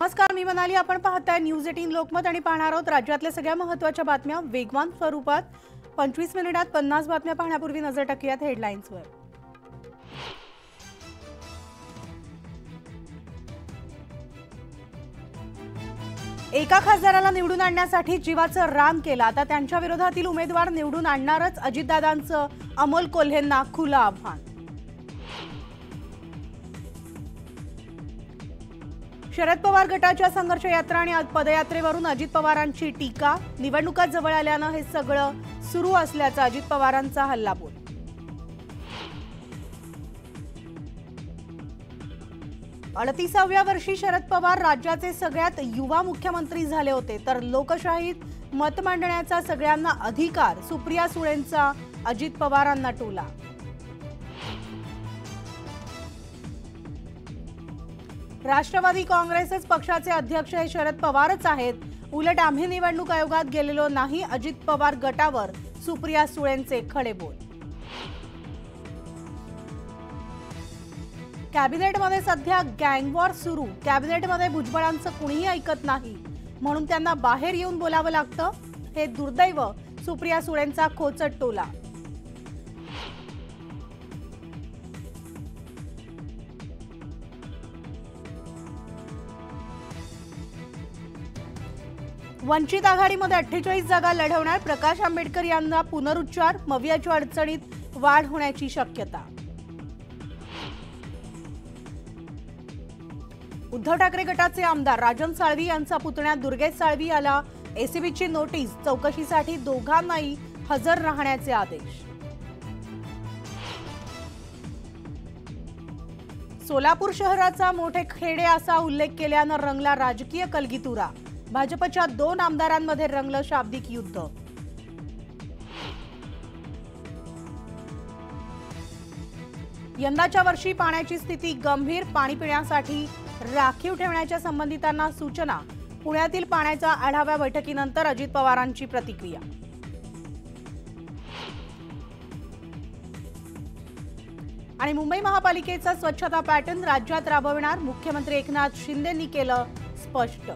नमस्कार मी मनाली. आपण पाहताय न्यूज एटीन लोकमत आणि पाहणार आहोत राज्यातल्या सगळ्या महत्त्वाच्या बातम्या वेगवान स्वरूपात. पंचवीस मिनिटात पन्नास बातम्या पाहण्यापूर्वी नजर टाकूयात हेडलाईन्सवर एका खासदाराला निवडून आणण्यासाठी जीवाचं रान केलं. आता त्यांच्या विरोधातील उमेदवार निवडून आणणारच अजितदादांचं अमोल कोल्हेंना खुलं आव्हान. शरद पवार गटाच्या संघर्ष यात्रा आणि पदयात्रेवरून अजित पवारांची टीका. निवडणुका जवळ आल्यानं हे सगळं सुरू असल्याचा अजित पवारांचा हल्लाबोल अडतीसाव्या वर्षी शरद पवार राज्याचे सगळ्यात युवा मुख्यमंत्री झाले होते तर लोकशाहीत मत मांडण्याचा सगळ्यांना अधिकार सुप्रिया सुळेंचा अजित पवारांना टोला. राष्ट्रवादी काँग्रेसच पक्षाचे अध्यक्ष हे शरद पवारच आहेत. उलट आम्ही निवडणूक आयोगात गेलेलो नाही अजित पवार गटावर सुप्रिया सुळेंचे खडे बोल. कॅबिनेटमध्ये सध्या गँगवॉर सुरू. कॅबिनेटमध्ये भुजबळांचं कुणीही ऐकत नाही. म्हणून त्यांना बाहेर येऊन बोलावं लागतं. हे दुर्दैव सुप्रिया सुळेंचा खोचट टोला. वंचित आघाडीमध्ये अठ्ठेचाळीस जागा लढवणार प्रकाश आंबेडकर यांना पुनरुच्चार मवियाच्या अडचणीत वाढ होण्याची शक्यता. उद्धव ठाकरे गटाचे आमदार राजन साळवी यांचा पुतण्या दुर्गेश साळवी याला एसीबीची नोटीस चौकशीसाठी दोघांनाही हजर राहण्याचे आदेश. सोलापूर शहराचा मोठे खेडे असा उल्लेख केल्यानं रंगला राजकीय कलगीतुरा. भाजपच्या दोन आमदारांमध्ये रंगलं शाब्दिक युद्ध. यंदाच्या वर्षी पाण्याची स्थिती गंभीर पाणी पिण्यासाठी राखीव ठेवण्याच्या संबंधितांना सूचना पुण्यातील पाण्याच्या आढाव्या बैठकीनंतर अजित पवारांची प्रतिक्रिया. आणि मुंबई महापालिकेचा स्वच्छता पॅटर्न राज्यात राबविणार मुख्यमंत्री एकनाथ शिंदेंनी केलं स्पष्ट